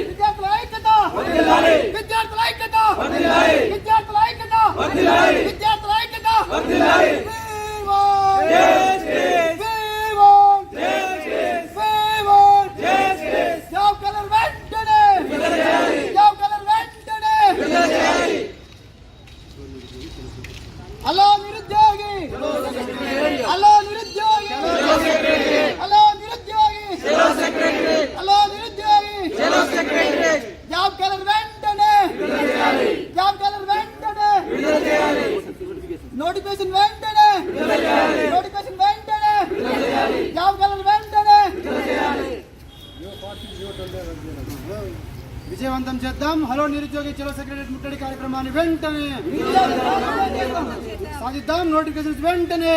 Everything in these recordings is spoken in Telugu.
విద్యార్థుల ఐక్యత విద్యార్థుల ఐక్యత విద్యార్థుల ఐక్యత విద్యార్థుల ఐక్యత We want justice. We want justice. We want justice. Job colour వెంటనే జాబ్ కలర్ వెంటనే హలో నిరుద్యోగి హలో నిరుద్యోగి హలో నిరుద్యోగి హలో నిరుద్యోగి జాబ్ కలర్ వెంటనే జాబ్ కలర్ వెంటనే నోటిఫికేషన్ వెంటనే నోటిఫికేషన్ వెంటనే జాబ్ కలర్ వెంటనే విజయవంతం చేద్దాం హలో నిరుద్యోగి చలో సెక్రటరీ ముట్టడి కార్యక్రమాన్ని వెంటనే సాధిద్దాం నోటిఫికేషన్స్ వెంటనే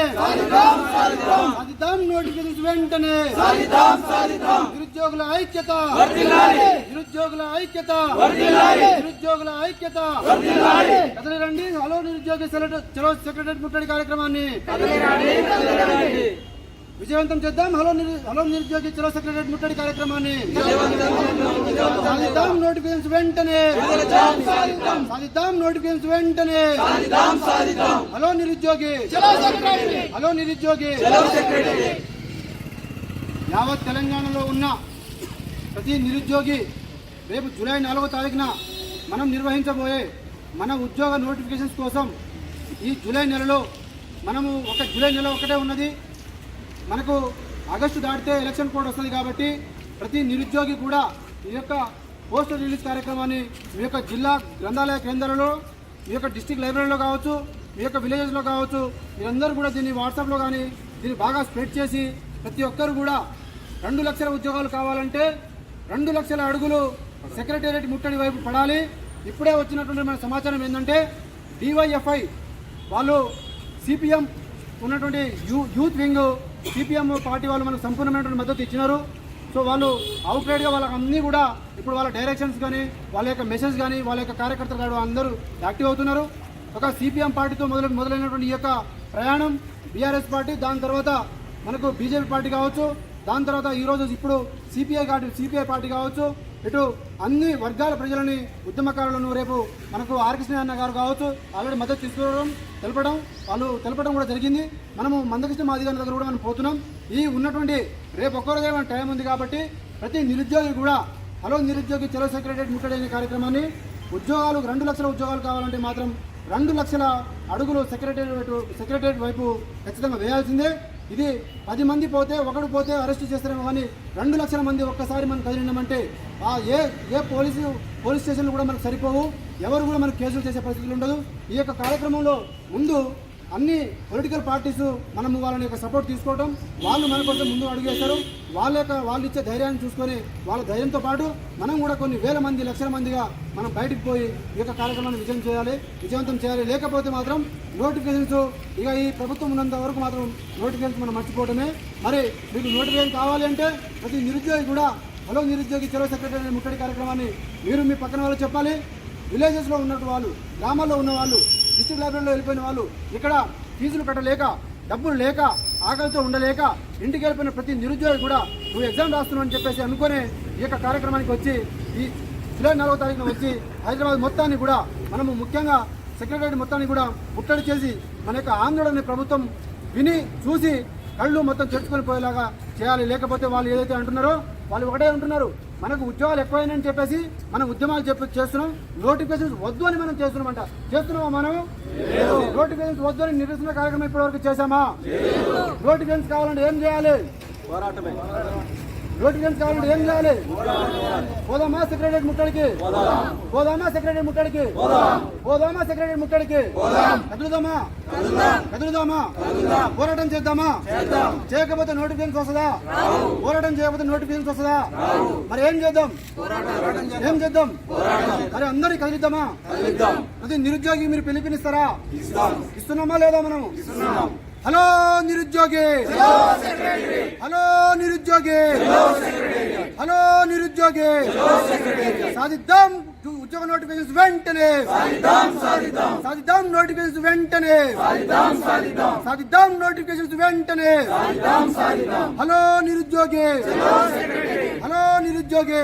సాధిద్దాం నోటిఫికేషన్స్ వెంటనే నిరుద్యోగుల ఐక్యత నిరుద్యోగుల ఐక్యత నిరుద్యోగుల ఐక్యత కదలి రండి హలో నిరుద్యోగి సెలట- చలో సెక్రటరీ ముట్టడి కార్యక్రమాన్ని విజయవంతం చేద్దాం. హలో హలో నిరుద్యోగి చలో సెక్రటరీ ముట్టడి కార్యక్రమాన్ని. సాధిద్దాం నోటిఫికేషన్స్ వెంటనే. సాధిద్దాం. నోటిఫికేషన్స్ వెంటనే. హలో నిరుద్యోగి. హలో నిరుద్యోగి. యావత్ తెలంగాణలో ఉన్న ప్రతి నిరుద్యోగి రేపు జూలై నాలుగో తారీఖున మనం నిర్వహించబోయే మన ఉద్యోగ నోటిఫికేషన్స్ కోసం ఈ జూలై నెలలో మనము ఒక జూలై నెల ఒకటే ఉన్నది. మనకు ఆగస్టు దాటితే ఎలక్షన్ కోడ్ వస్తుంది కాబట్టి ప్రతి నిరుద్యోగి కూడా ఈ యొక్క పోస్టర్ రిలీజ్ కార్యక్రమాన్ని మీ యొక్క జిల్లా గ్రంథాలయ కేంద్రాలలో మీ యొక్క డిస్టిక్ లైబ్రరీలో కావచ్చు మీ యొక్క విలేజెస్లో కావచ్చు మీరందరూ కూడా దీన్ని వాట్సాప్లో కానీ దీన్ని బాగా స్ప్రెడ్ చేసి ప్రతి ఒక్కరు కూడా రెండు లక్షల ఉద్యోగాలు కావాలంటే రెండు లక్షల అడుగులు సెక్రటేరియట్ ముట్టడి వైపు పడాలి. ఇప్పుడే వచ్చినటువంటి మన సమాచారం ఏంటంటే డివైఎఫ్ఐ వాళ్ళు సిపిఎం ఉన్నటువంటి you youth wing CPM party వాళ్ళు మనకు సంపూర్ణమైనటువంటి మద్దతు ఇచ్చినారు. సో వాళ్ళు అవుట్రైడ్గా వాళ్ళకి అన్నీ కూడా ఇప్పుడు వాళ్ళ డైరెక్షన్స్ కానీ వాళ్ళ యొక్క మెసేజ్ కానీ వాళ్ళ యొక్క కార్యకర్తలు కానీ అందరూ యాక్టివ్ అవుతున్నారు. ఒక సిపిఎం పార్టీతో మొదలు మొదలైనటువంటి ఈ యొక్క ప్రయాణం బీఆర్ఎస్ పార్టీ దాని తర్వాత మనకు బీజేపీ పార్టీ కావచ్చు. దాని తర్వాత ఈరోజు ఇప్పుడు సిపిఐ పార్టీ సిపిఐ పార్టీ కావచ్చు. ఇటు అన్ని వర్గాల ప్రజలని ఉద్యమకారులను రేపు మనకు ఆర్కృష్ణ అన్న గారు కావచ్చు ఆల్రెడీ మద్దతు తీసుకోవడం తెలపడం వాళ్ళు తెలపడం కూడా జరిగింది. మనము మందకృష్ణ మాదిగారి దగ్గర కూడా మనం పోతున్నాం. ఈ ఉన్నటువంటి రేపు ఒక్కరోజే మన టైం ఉంది కాబట్టి ప్రతి నిరుద్యోగి కూడా హలో నిరుద్యోగి చలో సెక్రటరీ ముట్టడి అనే కార్యక్రమాన్ని ఉద్యోగాలు రెండు లక్షల ఉద్యోగాలు కావాలంటే మాత్రం రెండు లక్షల అడుగులు సెక్రటరీ సెక్రటరీ వైపు ఖచ్చితంగా వేయాల్సిందే. ఇది పది మంది పోతే ఒకడు పోతే అరెస్ట్ చేస్తారేమో కానీ రెండు లక్షల మంది ఒక్కసారి మనం కదిలినామంటే ఆ ఏ ఏ పోలీసు పోలీస్ స్టేషన్లు కూడా మనకు సరిపోవు. ఎవరు కూడా మనకు కేసులు చేసే పరిస్థితులు ఉండదు. ఈ యొక్క కార్యక్రమంలో ముందు అన్ని పొలిటికల్ పార్టీస్ మనము వాళ్ళని యొక్క సపోర్ట్ తీసుకోవడం వాళ్ళు మన కోసం ముందు అడుగేశారు వాళ్ళ యొక్క వాళ్ళు ఇచ్చే ధైర్యాన్ని చూసుకొని వాళ్ళ ధైర్యంతో పాటు మనం కూడా కొన్ని వేల మంది లక్షల మందిగా మనం బయటికి పోయి ఈ యొక్క కార్యక్రమాన్ని విజయం చేయాలి విజయవంతం చేయాలి. లేకపోతే మాత్రం నోటిఫికేషన్స్ ఇక ఈ ప్రభుత్వం ఉన్నంత వరకు మాత్రం నోటిఫికేషన్స్ మనం మర్చిపోవడమే మరి మీకు నోటిఫికేషన్ కావాలి అంటే ప్రతి నిరుద్యోగి కూడా హలో నిరుద్యోగి చలో సెక్రటరీ ముట్టడి కార్యక్రమాన్ని మీరు మీ పక్కన వాళ్ళు చెప్పాలి. విలేజెస్లో ఉన్నట్టు వాళ్ళు గ్రామాల్లో ఉన్న వాళ్ళు డిస్ట్రిక్ట్ లైబ్రరీలో వెళ్ళిపోయిన వాళ్ళు ఇక్కడ ఫీజులు కట్టలేక డబ్బులు లేక ఆకలితో ఉండలేక ఇంటికి వెళ్ళిపోయిన ప్రతి నిరుద్యోగి కూడా నువ్వు ఎగ్జామ్ రాస్తున్నావు అని చెప్పేసి అనుకునే ఈ యొక్క కార్యక్రమానికి వచ్చి ఈ జూలై నాలుగో తారీఖున వచ్చి హైదరాబాద్ మొత్తాన్ని కూడా మనము ముఖ్యంగా సెక్రటరీ మొత్తాన్ని కూడా ముట్టడి చేసి మన యొక్క ఆందోళన ప్రభుత్వం విని చూసి కళ్ళు మొత్తం తెరుచుకొని పోయేలాగా చేయాలి. లేకపోతే వాళ్ళు ఏదైతే అంటున్నారో వాళ్ళు ఒకటే అంటున్నారు. మనకు ఉద్యోగాలు ఎక్కువైనాయని చెప్పేసి మనం ఉద్యమాలు చెప్పి చేస్తున్నాం. నోటిఫికేషన్స్ వద్దు అని మనం చేస్తున్నామంట. చేస్తున్నామా మనం? నోటిఫికేషన్స్ వద్దు అని నిరసన కార్యక్రమం ఇప్పటివరకు చేశామా? నోటిఫికేషన్స్ కావాలంటే ఏం చేయాలి? పోరాటమే. నోటిఫికేషన్ కావాలంటే ఏం చేయాలి? పోదామా సెక్రటరీ ముట్టడికి? పోదామా సెక్రటరీ ముట్టడికి? పోదామా సెక్రటరీ ముట్టడికి? కదులుదామా? కదులుదామా? పోరాటం చేద్దామా? చేయకపోతే నోటిఫికేషన్ వస్తుందా? పోరాటం చేయకపోతే నోటిఫికేషన్ వస్తుందా? మరి ఏం చేద్దాం? ఏం చేద్దాం? మరి అందరికి కదిలిద్దామా? అది నిరుద్యోగి మీరు పిలిపినిస్తారా? ఇస్తున్నామా లేదా మనం? హలో నిరుద్యోగి హలో నిరుద్యోగి హలో నిరుద్యోగి సాధిద్దాం ఉద్యోగ నోటిఫికేషన్ వెంటనే. సాధిద్దాం నోటిఫికేషన్ వెంటనే. సాధిద్దాం నోటిఫికేషన్ వెంటనే. హలో నిరుద్యోగి. హలో నిరుద్యోగి.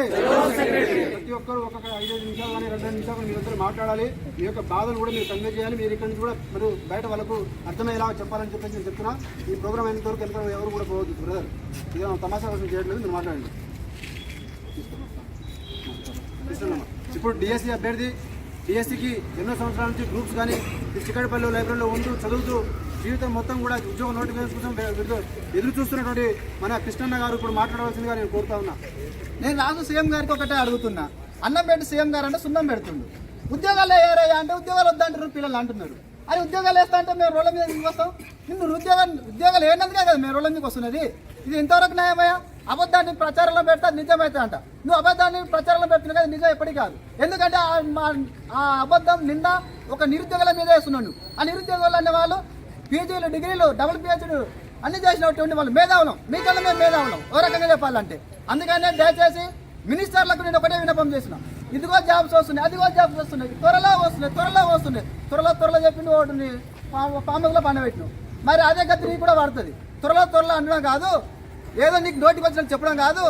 ప్రతి ఒక్కరు ఒక్కొక్క ఐదైదు నిమిషాలు కానీ రెండు నిమిషాలు మీరందరూ మాట్లాడాలి. మీ యొక్క బాధలు కూడా మీరు కన్వే చేయాలి. మీరు ఇక్కడ నుంచి కూడా మీరు బయట వాళ్ళకు అర్థమయ్యేలా చెప్పాలని చెప్పేసి నేను చెప్తున్నా. ఈ ప్రోగ్రామ్ అయినంత వరకు ఎంత ఎవరు కూడా పోవద్దు బ్రదర్. ఇది తమాషా కోసం చేయట్లేదు మీరు మాట్లాడండి. ఇప్పుడు డిఎస్సి అభ్యర్థి డిఎస్సికి ఎన్నో సంవత్సరాల నుంచి గ్రూప్స్ కానీ చిక్కడపల్లి లైబ్రరీలో ఉంటూ చదువుతూ జీవితం మొత్తం కూడా ఉద్యోగ నోటిఫికేషన్ కోసం ఎదురు- చూస్తున్నటువంటి మన కృష్ణన్న గారు ఇప్పుడు మాట్లాడవలసిందిగా నేను కోరుతా ఉన్నా. నేను రాజు సీఎం గారికి ఒకటే అడుగుతున్నా. అన్నం పెట్టి సీఎం గారు అంటే సున్నం పెడుతుండు. ఉద్యోగాలు వేయరయ్యా అంటే ఉద్యోగాలు వద్దంటారు పిల్లలు అంటున్నారు. అది ఉద్యోగాలు వేస్తా అంటే మేము రోడ్ల మీద వస్తాం? నిన్ను ఉద్యోగాలు ఉద్యోగాలు ఏనందుకే కదా మేము రోడ్ల మీదకి వస్తున్నది? ఇది ఎంతవరకు న్యాయమయ్యా? అబద్ధాన్ని ప్రచారంలో పెడతా నిజమైతే అంట. నువ్వు అబద్ధాన్ని ప్రచారంలో పెడుతున్నావు కదా నిజం ఎప్పటికీ కాదు. ఎందుకంటే ఆ- మా- ఆ అబద్ధం నిన్న ఒక నిరుద్యోగుల మీద వేస్తున్నాను ఆ నిరుద్యోగులు అనే వాళ్ళు పీజీలు డిగ్రీలు డబుల్ పిహెచ్డీలు అన్ని చేసినటువంటి వాళ్ళు మేధావులం. మీకన్నా మేము మేధావులం. ఓ రకంగా చెప్పాలంటే. అందుకనే దయచేసి మినిస్టర్లకు నేను ఒకటే విన్నపం చేసిన ఇదిగో జాబ్స్ వస్తున్నాయి. అదిగో జాబ్స్ వస్తున్నాయి. త్వరలో వస్తున్నాయి. త్వరలో వస్తున్నాయి. త్వరలో త్వరలో చెప్పింది ఒకటి పాములో పండబెట్టినావు మరి అదే గతి కూడా పడుతుంది. త్వరలో త్వరలో అనడం కాదు ఏదో నీకు నోటికి వచ్చినట్టు చెప్పడం కాదు.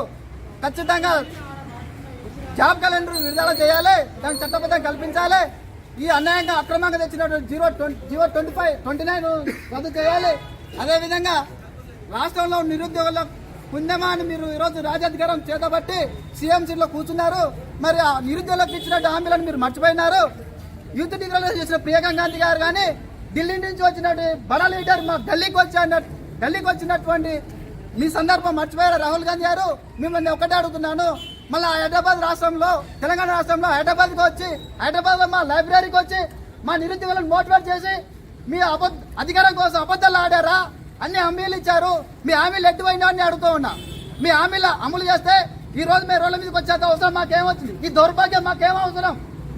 ఖచ్చితంగా జాబ్ క్యాలెండర్ విడుదల చేయాలి దానికి చట్టబద్ధం కల్పించాలి. ఈ అన్యాయంగా అక్రమంగా తెచ్చినటువంటి zero twenty zero twenty five twenty nine రద్దు చేయాలి. అదేవిధంగా రాష్ట్రంలో నిరుద్యోగుల పుణ్యమా అని మీరు ఈరోజు రాజాధికారం చేతబట్టి సీఎం సీట్లో కూర్చున్నారు. మరి ఆ నిరుద్యోగులకు ఇచ్చినటువంటి హామీలను మీరు మర్చిపోయినారు. యూత్ డిక్లరేషన్ చేసిన ప్రియాంక గాంధీ గారు కానీ ఢిల్లీ నుంచి వచ్చినటువంటి బడా లీడర్ మా ఢిల్లీకి వచ్చి ఢిల్లీకి వచ్చినటువంటి మీ సందర్భం మర్చిపోయారు? రాహుల్ గాంధీ గారు మిమ్మల్ని ఒకటే అడుగుతున్నాను. మళ్ళీ హైదరాబాద్ రాష్ట్రంలో తెలంగాణ రాష్ట్రంలో హైదరాబాద్కి వచ్చి హైదరాబాద్ మా లైబ్రరీకి వచ్చి మా నిరుద్యోగులను మోటివేట్ చేసి మీ అబద్ధ అధికారం కోసం అబద్ధాలు ఆడారా? అన్ని హామీలు ఇచ్చారు. మీ హామీలు ఎట్టుపోయినా అని అడుగుతూ ఉన్నా. మీ హామీలు అమలు చేస్తే ఈ రోజు మీ రోడ్ల మీదకి వచ్చాక అవసరం మాకేమొచ్చింది? ఈ దౌర్భాగ్యం మాకేం అవసరం?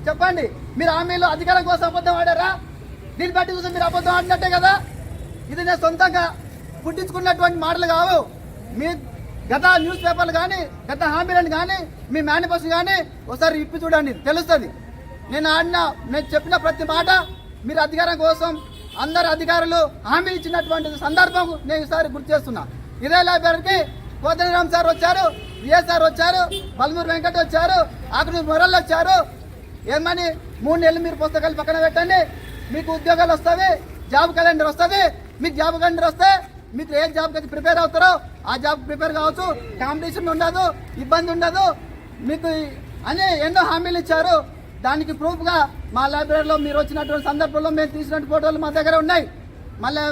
చెప్పండి. మీరు హామీలు అధికారం కోసం అబద్ధం ఆడారా? దీన్ని బట్టి చూసి మీరు అబద్ధం ఆడినట్టే కదా? ఇది నేను సొంతంగా పుట్టించుకున్నటువంటి మాటలు కావు. మీ గత న్యూస్ పేపర్లు కానీ గత హామీలను కానీ మీ మేనిఫెస్టో కానీ ఒకసారి ఇప్పి చూడండి తెలుస్తుంది. నేను ఆడిన నేను చెప్పిన ప్రతి మాట మీరు అధికారం కోసం అందరు అధికారులు హామీ ఇచ్చినటువంటి సందర్భం నేను ఈసారి గుర్తు చేస్తున్నా. ఇదే లైబ్రరీకి కోదండరామ్ సార్ వచ్చారు విఏ సార్ వచ్చారు బల్మూరు వెంకట వచ్చారు ఆకునూరు మొరల్ వచ్చారు. ఏమని మూడు నెలలు మీరు పుస్తకాలు పక్కన పెట్టండి మీకు ఉద్యోగాలు వస్తుంది జాబ్ క్యాలెండర్ వస్తుంది మీకు జాబ్ క్యాలెండర్ వస్తే మీకు ఏ జాబ్ అయితే ప్రిపేర్ అవుతారో ఆ జాబ్ ప్రిపేర్ కావచ్చు. కాంపిటీషన్ ఉండదు ఇబ్బంది ఉండదు. మీకు అని ఎన్నో హామీలు ఇచ్చారు. దానికి ప్రూఫ్గా మా లైబ్రరీలో మీరు వచ్చినటువంటి సందర్భంలో మేము తీసినటువంటి ఫోటోలు మా దగ్గర ఉన్నాయి. మళ్ళీ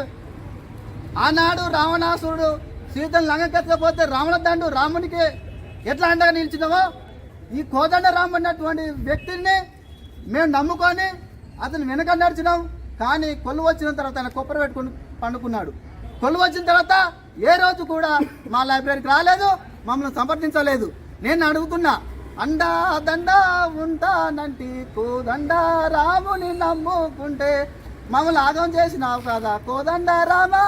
ఆనాడు రావణాసురుడు సీతను లంగకెత్తకపోతే రావణ దండు రామునికి ఎట్లా అండగా నిలిచినామో ఈ కోదండ రాము అన్నటువంటి వ్యక్తిని మేము నమ్ముకొని అతను వెనక నడిచినాం. కానీ కొల్లు వచ్చిన తర్వాత ఆయన కొప్పర పెట్టుకుని పండుకున్నాడు. కొలువు వచ్చిన తర్వాత ఏ రోజు కూడా మా లైబ్రరీకి రాలేదు మమ్మల్ని సంప్రదించలేదు. నేను అడుగుతున్నా అండా దండ ఉంటానంటి కోదండ రాముని నమ్ముకుంటే మమ్మల్ని ఆగం చేసినావు కదా కోదండ రామా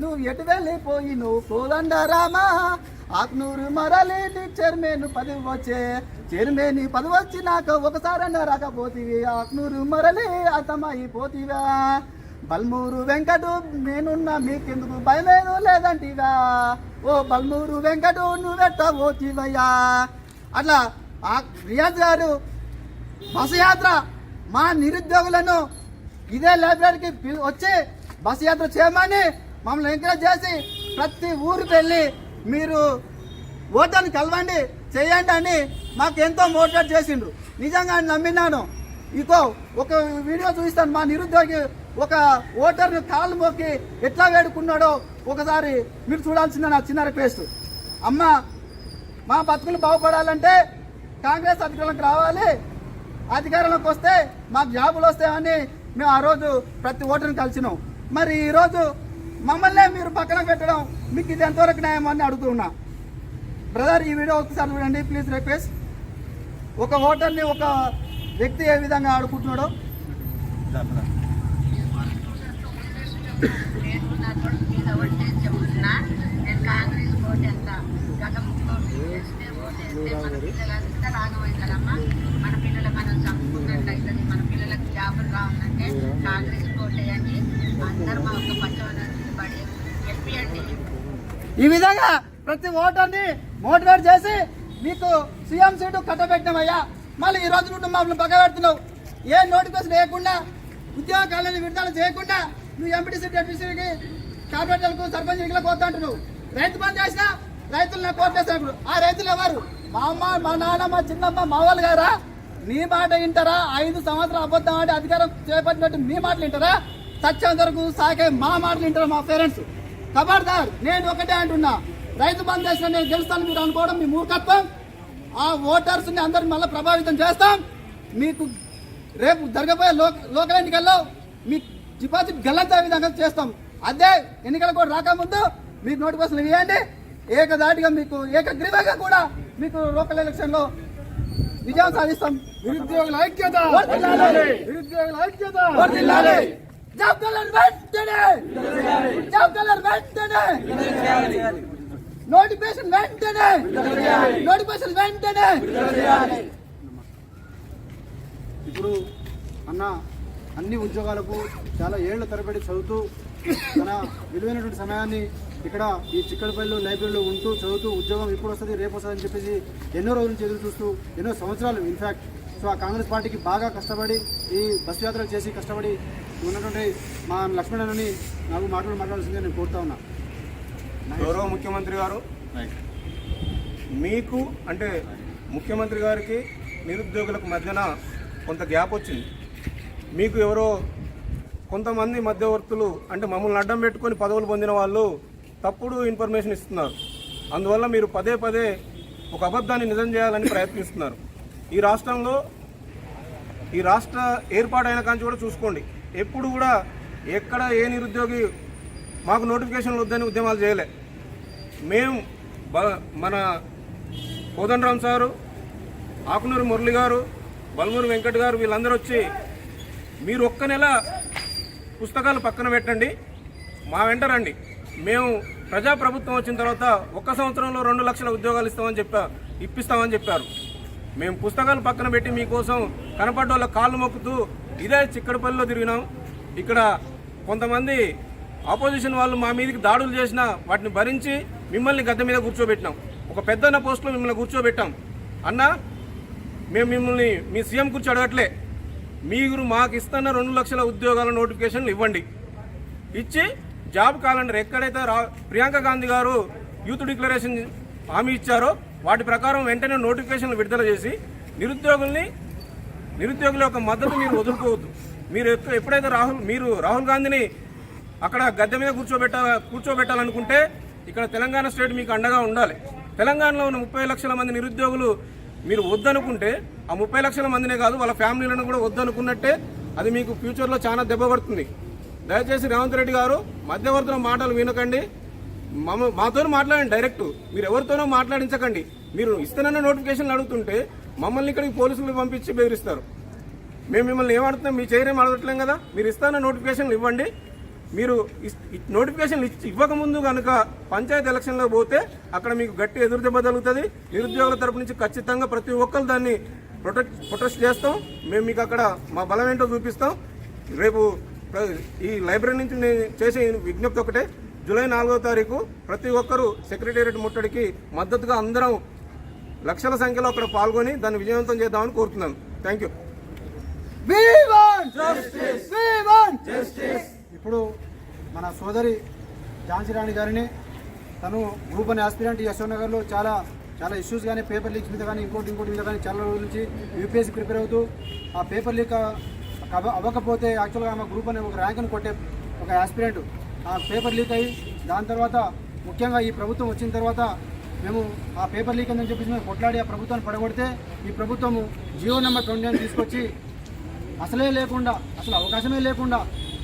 నువ్వు ఎటు వెళ్ళిపోయి నువ్వు కోదండ రామా ఆకునూరు మరలి చైర్మన్ పదవి వచ్చే చైర్మన్ పదవి వచ్చినాక ఒకసారన్నా రాకపోతీవి ఆకునూరు మరలి అర్థమైపోతీవా? బల్మూరు వెంకటు నేనున్నా మీకెందుకు భయమేను లేదంటివా? ఓ బల్మూరు వెంకటు నువ్వెట్ట పోతీవయ్యా అట్లా ఆ రియాజ్ గారు బస్సు యాత్ర మా నిరుద్యోగులను ఇదే లైబ్రరీకి వచ్చి బస్సు యాత్ర చేయమని మమ్మల్ని ఎంకరేజ్ చేసి ప్రతి ఊరికి వెళ్ళి మీరు ఓటర్ని కలవండి చేయండి అని మాకు ఎంతో మోటివేట్ చేసిండ్రు. నిజంగా నమ్మినాను. ఇకో ఒక వీడియో చూపిస్తాను మా నిరుద్యోగి ఒక ఓటర్ని కాళ్ళు మోకి ఎట్లా వేడుకున్నాడో ఒకసారి మీరు చూడాల్సిందే నా చిన్న రిక్వెస్ట్. అమ్మ మా బతుకులు బాగుపడాలంటే కాంగ్రెస్ అధికారంలోకి రావాలి. అధికారంలోకి వస్తే మాకు జాబులు వస్తాయని మేము ఆ రోజు ప్రతి ఓటర్ని కలిసినాం. మరి ఈరోజు మమ్మల్నే మీరు పక్కన పెట్టడం మీకు ఇది ఎంతవరకు న్యాయం అని అడుగుతున్నా బ్రదర్ ఈ వీడియో ఒకసారి చూడండి ప్లీజ్ రిక్వెస్ట్. ఒక ఓటర్ని ఒక వ్యక్తి ఏ విధంగా ఆడుకుంటున్నాడో? నేను నా కొడుకు మీద ఓటేసి చెప్తున్నా నేను కాంగ్రెస్ ఓటేస్తా గతంలో వేస్తే ఓటేస్తే మన పిల్లలంతా రాగమవుతారమ్మా మన పిల్లలు మనం చంపుకున్నట్లయితుంది మన పిల్లలకు జాబులు రావాలంటే కాంగ్రెస్ ఓటేయండి అందరూ మా ఒక పచ్చవన పడి గెలిపియండి ఈ విధంగా ప్రతి ఓటర్ని మోటివేట్ చేసి మీకు సీఎం సీటు కట్టబెట్టినామయ్యా. మళ్ళీ ఈ రోజు నుండి మమ్మల్ని పక్క పెడుతున్నావు ఏ నోటిఫికేషన్ వేయకుండా ఉద్యోగాలను విడుదల చేయకుండా నువ్వు ఎంపీటీసీ డెప్యూటీసీకి కార్పొరేటర్లకు సర్పంచ్ ఎన్నికలకు వద్దా అంటున్నావు. రైతు బంద్ చేసినా రైతులు నాకు ఇప్పుడు. ఆ రైతులు ఎవరు? మా అమ్మ మా నాన్న మా చిన్నమ్మ మా వాళ్ళు గారా మీ మాట వింటారా? ఐదు సంవత్సరాలు అబద్ధం ఆడి అధికారం చేపట్టినట్టు మీ మాటలు వింటారా? సత్యం వరకు సాకే మా మాటలు వింటారు మా పేరెంట్స్? ఖబర్దార్ నేను ఒకటే అంటున్నా. రైతు బంద్ చేసిన నేను గెలుస్తాను మీరు అనుకోవడం మీ మూర్ఖత్వం. ఆ ఓటర్స్ని అందరిని మళ్ళీ ప్రభావితం చేస్తాం. మీకు రేపు జరగబోయే లోక లోకల్ ఎన్నికల్లో మీ డిపాజిట్ గల్లంత విధంగా చేస్తాం. అదే ఎన్నికలు కూడా రాకముందు మీకు నోటిఫికేషన్ ఇవ్వండి. ఏకదాటిగా మీకు ఏకగ్రీవంగా కూడా మీకు లోకల్ ఎలక్షన్లో విజయం సాధిస్తాం. నిరుద్యోగుల ఐక్యత. నిరుద్యోగుల ఐక్యత. జాబ్ కలర్ వెంటనే! జాబ్ కలర్ వెంటనే! నోటిఫికేషన్ వెంటనే! నోటిఫికేషన్ వెంటనే! ఇప్పుడు అన్న అన్ని ఉద్యోగాలకు చాలా ఏళ్ళ తరబడి చదువుతూ తన విలువైనటువంటి సమయాన్ని ఇక్కడ ఈ చిక్కడపల్లి లైబ్రరీలో ఉంటూ చదువుతూ ఉద్యోగం ఇప్పుడు వస్తుంది రేపు వస్తుంది అని చెప్పేసి ఎన్నో రోజుల నుంచి ఎదురు చూస్తూ ఎన్నో సంవత్సరాలు ఇన్ఫ్యాక్ట్ సో ఆ కాంగ్రెస్ పార్టీకి బాగా కష్టపడి ఈ బస్సు యాత్రలు చేసి కష్టపడి ఉన్నటువంటి మా లక్ష్మణని నాకు మాటలు మాట్లాడాల్సిందే నేను కోరుతా ఉన్నా. గౌరవ ముఖ్యమంత్రి గారు మీకు అంటే ముఖ్యమంత్రి గారికి నిరుద్యోగులకు మధ్యన కొంత గ్యాప్ వచ్చింది. మీకు ఎవరో కొంతమంది మధ్యవర్తులు అంటే మమ్మల్ని అడ్డం పెట్టుకొని పదవులు పొందిన వాళ్ళు తప్పుడు ఇన్ఫర్మేషన్ ఇస్తున్నారు. అందువల్ల మీరు పదే పదే ఒక అబద్ధాన్ని నిజం చేయాలని ప్రయత్నిస్తున్నారు. ఈ రాష్ట్రంలో ఈ రాష్ట్ర ఏర్పాటైన కాంచి కూడా చూసుకోండి. ఎప్పుడు కూడా ఎక్కడ ఏ నిరుద్యోగి మాకు నోటిఫికేషన్లు వద్దని ఉద్యమాలు చేయలే. మేము బ- మన కోదండరామ్ సారు ఆకునూరు మురళి గారు బల్మూరి వెంకట్ గారు వీళ్ళందరూ వచ్చి మీరు ఒక్క నెల పుస్తకాలు పక్కన పెట్టండి. మా వెంట రండి. మేము ప్రజాప్రభుత్వం వచ్చిన తర్వాత ఒక్క సంవత్సరంలో రెండు లక్షల ఉద్యోగాలు ఇస్తామని చెప్పా ఇప్పిస్తామని చెప్పారు. మేము పుస్తకాలు పక్కన పెట్టి మీకోసం కనపడ్డ వాళ్ళ కాళ్ళు మొక్కుతూ ఇదే చిక్కడపల్లిలో తిరిగినాం. ఇక్కడ కొంతమంది ఆపోజిషన్ వాళ్ళు మా మీదకి దాడులు చేసిన వాటిని భరించి మిమ్మల్ని గద్దె మీద కూర్చోబెట్టినాం. ఒక పెద్దన్న పోస్టులో మిమ్మల్ని కూర్చోబెట్టాం. అన్నా మేము మిమ్మల్ని మీ సీఎం కూర్చో అడగట్లే. మీరు మాకు ఇస్తున్న రెండు లక్షల ఉద్యోగాల నోటిఫికేషన్లు ఇవ్వండి. ఇచ్చి జాబ్ క్యాలెండర్ ఎక్కడైతే ప్రియాంక గాంధీ గారు యూత్ డిక్లరేషన్ హామీ ఇచ్చారో వాటి ప్రకారం వెంటనే నోటిఫికేషన్లు విడుదల చేసి నిరుద్యోగుల్ని నిరుద్యోగుల యొక్క మద్దతు మీరు వదులుకోవద్దు. మీరు ఎప్పుడైతే రాహుల్ మీరు రాహుల్ గాంధీని అక్కడ గద్దె మీద కూర్చోబెట్ట కూర్చోబెట్టాలనుకుంటే ఇక్కడ తెలంగాణ స్టేట్ మీకు అండగా ఉండాలి. తెలంగాణలో ఉన్న ముప్పై లక్షల మంది నిరుద్యోగులు మీరు వద్దనుకుంటే ఆ ముప్పై లక్షల మందినే కాదు వాళ్ళ ఫ్యామిలీలను కూడా వద్దనుకున్నట్టే అది మీకు ఫ్యూచర్లో చాలా దెబ్బ పడుతుంది దయచేసి రేవంత్ రెడ్డి గారు మధ్యవర్తుల మాటలు వినకండి. మమ్మ మాతో మాట్లాడండి డైరెక్ట్ మీరు ఎవరితోనో మాట్లాడించకండి. మీరు ఇస్తున్న నోటిఫికేషన్లు అడుగుతుంటే మమ్మల్ని ఇక్కడికి పోలీసులు పంపించి బెదిరిస్తారు. మేము మిమ్మల్ని ఏమడుతున్నాం మీ చైర్ అడగట్లేం కదా? మీరు ఇస్తానన్న నోటిఫికేషన్లు ఇవ్వండి. మీరు నోటిఫికేషన్లు ఇచ్చి ఇవ్వకముందు కనుక పంచాయతీ ఎలక్షన్లో పోతే అక్కడ మీకు గట్టి ఎదురు దెబ్బ తగులుతుంది. నిరుద్యోగుల తరపు నుంచి ఖచ్చితంగా ప్రతి ఒక్కరు దాన్ని ప్రొటెక్ట్ ప్రొటెస్ట్ చేస్తాం. మేము మీకు అక్కడ మా బలం ఏంటో చూపిస్తాం. రేపు ఈ లైబ్రరీ నుంచి నేను చేసే విజ్ఞప్తి ఒకటే. జూలై నాలుగో తారీఖు ప్రతి ఒక్కరూ సెక్రటేరియట్ ముట్టడికి మద్దతుగా అందరం లక్షల సంఖ్యలో అక్కడ పాల్గొని దాన్ని విజయవంతం చేద్దామని కోరుతున్నాను థ్యాంక్ యూ. ఇప్పుడు మన సోదరి ఝాన్సీ రాణి గారిని తను గ్రూప్ అని ఆస్పిరెంట్ యశోనగర్లో చాలా చాలా ఇష్యూస్ కానీ పేపర్ లీక్స్ మీద కానీ ఇంకోటి ఇంకోటి మీద కానీ చాలా రోజుల నుంచి యూపీఎస్సీ ప్రిపేర్ అవుతూ ఆ పేపర్ లీక్ అవ- అవ్వకపోతే యాక్చువల్గా ఆమె గ్రూప్ అనే ఒక ర్యాంకును కొట్టే ఒక ఆస్పిరెంట్ ఆ పేపర్ లీక్ అయ్యి దాని తర్వాత ముఖ్యంగా ఈ ప్రభుత్వం వచ్చిన తర్వాత మేము ఆ పేపర్ లీక్ అని చెప్పేసి మేము కొట్లాడి ఆ ప్రభుత్వాన్ని పడగొడితే ఈ ప్రభుత్వము జియో నెంబర్ ట్వంటీ తీసుకొచ్చి అసలే లేకుండా అసలు అవకాశమే లేకుండా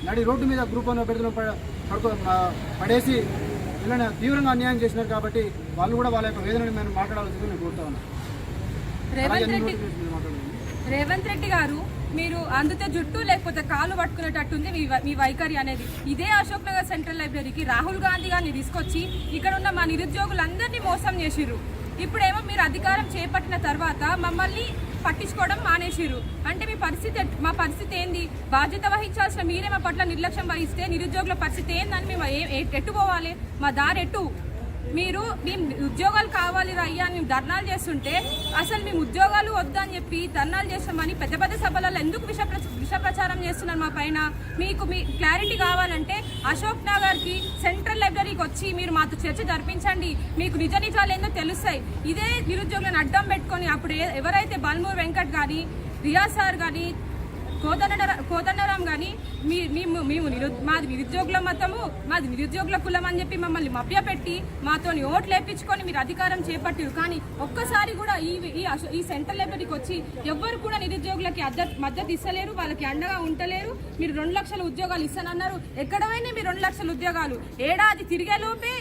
నడి రోడ్డు మీద గ్రూప్ వన్ అభ్యర్థులను పడ- పడుకో పడేసి వీళ్ళని తీవ్రంగా అన్యాయం చేసినారు కాబట్టి వాళ్ళు కూడా వాళ్ళ యొక్క వేదనని మేము మాట్లాడాల్సింది నేను కోరుతా ఉన్నాను. రేవంత్ రెడ్డి. రేవంత్ రెడ్డి గారు మీరు అందుతే జుట్టు లేకపోతే కాలు పట్టుకునేటట్టుంది మీ మీ వైఖరి అనేది. ఇదే అశోక్ నగర్ సెంట్రల్ లైబ్రరీకి రాహుల్ గాంధీ గారిని తీసుకొచ్చి ఇక్కడ ఉన్న మా నిరుద్యోగులందరినీ మోసం చేసిర్రు. ఇప్పుడేమో మీరు అధికారం చేపట్టిన తర్వాత మమ్మల్ని పట్టించుకోవడం మానేసిర్రు. అంటే మీ పరిస్థితి మా పరిస్థితి ఏంది? బాధ్యత వహించాల్సిన మీరే మా పట్ల నిర్లక్ష్యం వహిస్తే నిరుద్యోగుల పరిస్థితి ఏందని మేము ఎట్టుకోవాలి? ఎట్టు మా దారి ఎట్టు? మీరు మేము ఉద్యోగాలు కావాలి అయ్యా అని మేము ధర్నాలు చేస్తుంటే అసలు మేము ఉద్యోగాలు వద్దని చెప్పి ధర్నాలు చేస్తామని పెద్ద పెద్ద సభలలో ఎందుకు విష విష ప్రచారం చేస్తున్నారు మా పైన? మీకు మీ క్లారిటీ కావాలంటే అశోక్ నగర్కి సెంట్రల్ లైబ్రరీకి వచ్చి మీరు మాతో చర్చ జరిపించండి. మీకు నిజ నిజాలు ఏందో తెలుస్తాయి. ఇదే నిరుద్యోగులను అడ్డం పెట్టుకొని అప్పుడు ఎవరైతే బల్మూర్ వెంకట్ కానీ రియాజ్ సార్ కానీ కోదండ కోదండరాం కానీ మీ మేము మేము నిరు మాది నిరుద్యోగుల మతము మాది నిరుద్యోగుల కులం అని చెప్పి మమ్మల్ని మభ్యపెట్టి మాతోని ఓట్లు వేపించుకొని మీరు అధికారం చేపట్టారు కానీ ఒక్కసారి కూడా ఈ ఈ సెంటర్ లైబ్రరీకి వచ్చి ఎవ్వరు కూడా నిరుద్యోగులకి మద్దతు ఇస్తలేరు వాళ్ళకి అండగా ఉండలేరు మీరు రెండు లక్షల ఉద్యోగాలు ఇస్తానన్నారు. ఎక్కడ మీరు రెండు లక్షల ఉద్యోగాలు. ఏడాది తిరిగేలోపే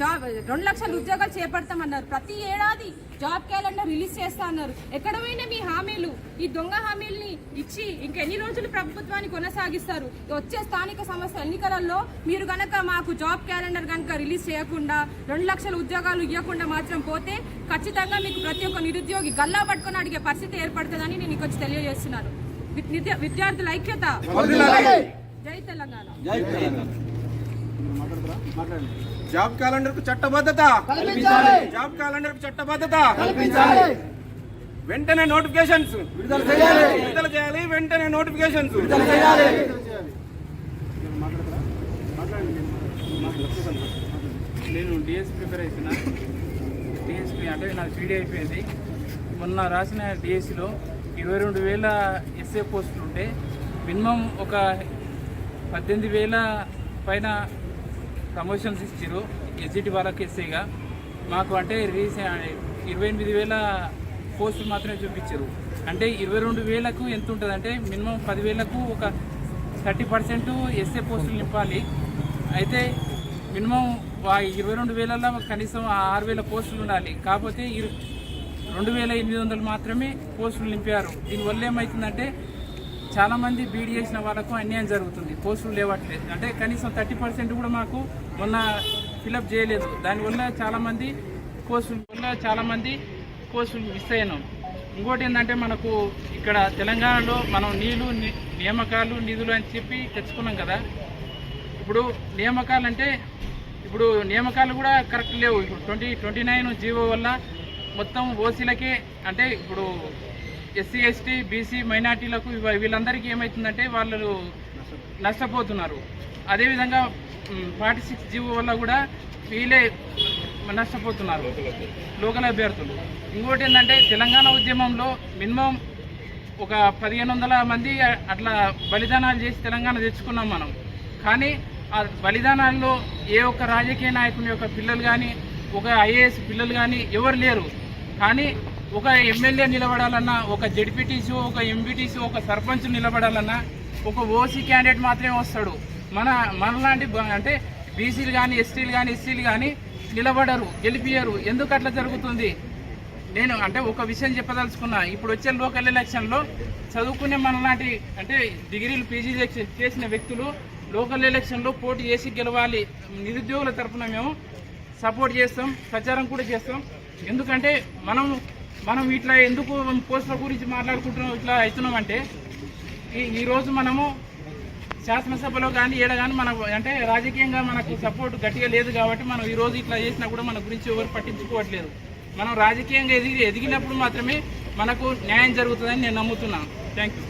జాబ్ రెండు లక్షల ఉద్యోగాలు చేపడతామన్నారు. ప్రతి ఏడాది జాబ్ క్యాలెండర్ రిలీజ్ చేస్తా అన్నారు. ఎక్కడ పోయినా మీ హామీలు ఈ దొంగ హామీల్ని ఇచ్చి ఇంకెన్ని రోజులు ప్రభుత్వాన్ని కొనసాగిస్తారు? వచ్చే స్థానిక సంస్థ ఎన్నికలలో మీరు గనక మాకు జాబ్ క్యాలెండర్ కనుక రిలీజ్ చేయకుండా రెండు లక్షల ఉద్యోగాలు ఇవ్వకుండా మాత్రం పోతే ఖచ్చితంగా మీకు ప్రతి ఒక్క నిరుద్యోగి గల్లా పట్టుకొని అడిగే పరిస్థితి ఏర్పడుతుందని నేను ఇకొచ్చి తెలియజేస్తున్నాను. విద్యార్థుల ఐక్యత. జై తెలంగాణ. మాట్లాడతారా మాట్లాడండి జాబ్ క్యాలెండర్కు చట్టబద్ధత. కల్పించాలి. జాబ్ క్యాలెండర్కు చట్టబద్ధత. కల్పించాలి. వెంటనే నోటిఫికేషన్స్. విడుదల చేయాలి. విడుదల చేయాలి వెంటనే నోటిఫికేషన్స్. నేను డిఎస్ ప్రిపేర్ అవుతున్నా డిఎస్పి అంటే నాకు సీడీ అయిపోయింది. మొన్న రాసిన డిఎస్సిలో ఇరవై రెండు వేల ఎస్ఏ పోస్టులు ఉంటే మినిమం ఒక పద్దెనిమిది వేల పైన ప్రమోషన్స్ ఇచ్చారు ఎస్జిటి వాళ్ళకి ఎస్ఐగా మాకు అంటే రీసెంట్ ఇరవై ఎనిమిది వేల పోస్టులు మాత్రమే చూపించారు అంటే ఇరవై రెండు వేలకు ఎంత ఉంటుంది అంటే మినిమం పదివేలకు ఒక థర్టీ పర్సెంట్ ఎస్ఏ పోస్టులు నింపాలి. అయితే మినిమం ఇరవై రెండు వేలలో కనీసం ఆరు వేల పోస్టులు ఉండాలి. కాకపోతే ఇరు రెండు వేల ఎనిమిది వందలు మాత్రమే పోస్టులు నింపారు. దీనివల్ల ఏమవుతుందంటే చాలామంది బీడీ చేసిన వాళ్ళకు అన్యాయం జరుగుతుంది. పోస్టులు లేవట్లేదు అంటే కనీసం థర్టీ పర్సెంట్ కూడా మాకు మొన్న ఫిలప్ చేయలేదు. దానివల్ల చాలామంది పోస్టుల వల్ల చాలామంది పోస్టులు మిస్ అయినాం. ఇంకోటి ఏంటంటే మనకు ఇక్కడ తెలంగాణలో మనం నీళ్ళు ని- నియామకాలు నిధులు అని చెప్పి తెచ్చుకున్నాం కదా. ఇప్పుడు నియామకాలు అంటే ఇప్పుడు నియామకాలు కూడా కరెక్ట్ లేవు. ఇప్పుడు ట్వంటీ ట్వంటీ నైన్ జీవో వల్ల మొత్తం ఓసీలకే అంటే ఇప్పుడు ఎస్సీ ఎస్టీ బీసీ మైనార్టీలకు వీళ్ళందరికీ ఏమవుతుందంటే వాళ్ళు నష్టపోతున్నారు. అదేవిధంగా ఫార్టీ సిక్స్ జీవో వల్ల కూడా వీళ్ళే నష్టపోతున్నారు లోకల్ అభ్యర్థులు. ఇంకోటి ఏంటంటే తెలంగాణ ఉద్యమంలో మినిమం ఒక పదిహేను వందల మంది అట్లా బలిదానాలు చేసి తెలంగాణ తెచ్చుకున్నాం మనం. కానీ ఆ బలిదానాల్లో ఏ ఒక్క రాజకీయ నాయకుని యొక్క పిల్లలు కానీ ఒక ఐఏఎస్ పిల్లలు కానీ ఎవరు లేరు. కానీ ఒక ఎమ్మెల్యే నిలబడాలన్నా ఒక జడ్పీటీసీ ఒక ఎంపీటీసీ ఒక సర్పంచ్ నిలబడాలన్నా ఒక ఓసీ క్యాండిడేట్ మాత్రమే వస్తాడు. మన మనలాంటి అంటే బీసీలు కానీ ఎస్టీలు కానీ ఎస్సీలు కానీ నిలబడరు గెలిపియరు ఎందుకు అట్లా జరుగుతుంది? నేను అంటే ఒక విషయం చెప్పదలుచుకున్నా. ఇప్పుడు వచ్చే లోకల్ ఎలక్షన్లో చదువుకునే మనలాంటి అంటే డిగ్రీలు పీజీ చేసిన వ్యక్తులు లోకల్ ఎలక్షన్లో పోటీ చేసి గెలవాలి. నిరుద్యోగుల తరఫున మేము సపోర్ట్ చేస్తాం ప్రచారం కూడా చేస్తాం. ఎందుకంటే మనం మనం ఇట్లా ఎందుకు పోస్టుల గురించి మాట్లాడుకుంటున్నాం ఇట్లా అవుతున్నాం అంటే ఈ ఈరోజు మనము శాసనసభలో కానీ ఏడ కానీ మన అంటే రాజకీయంగా మనకు సపోర్ట్ గట్టిగా లేదు కాబట్టి మనం ఈ రోజు ఇట్లా చేసినా కూడా మన గురించి ఎవరు పట్టించుకోవట్లేదు. మనం రాజకీయంగా ఎదిగి ఎదిగినప్పుడు మాత్రమే మనకు న్యాయం జరుగుతుందని నేను నమ్ముతున్నాను. Thank you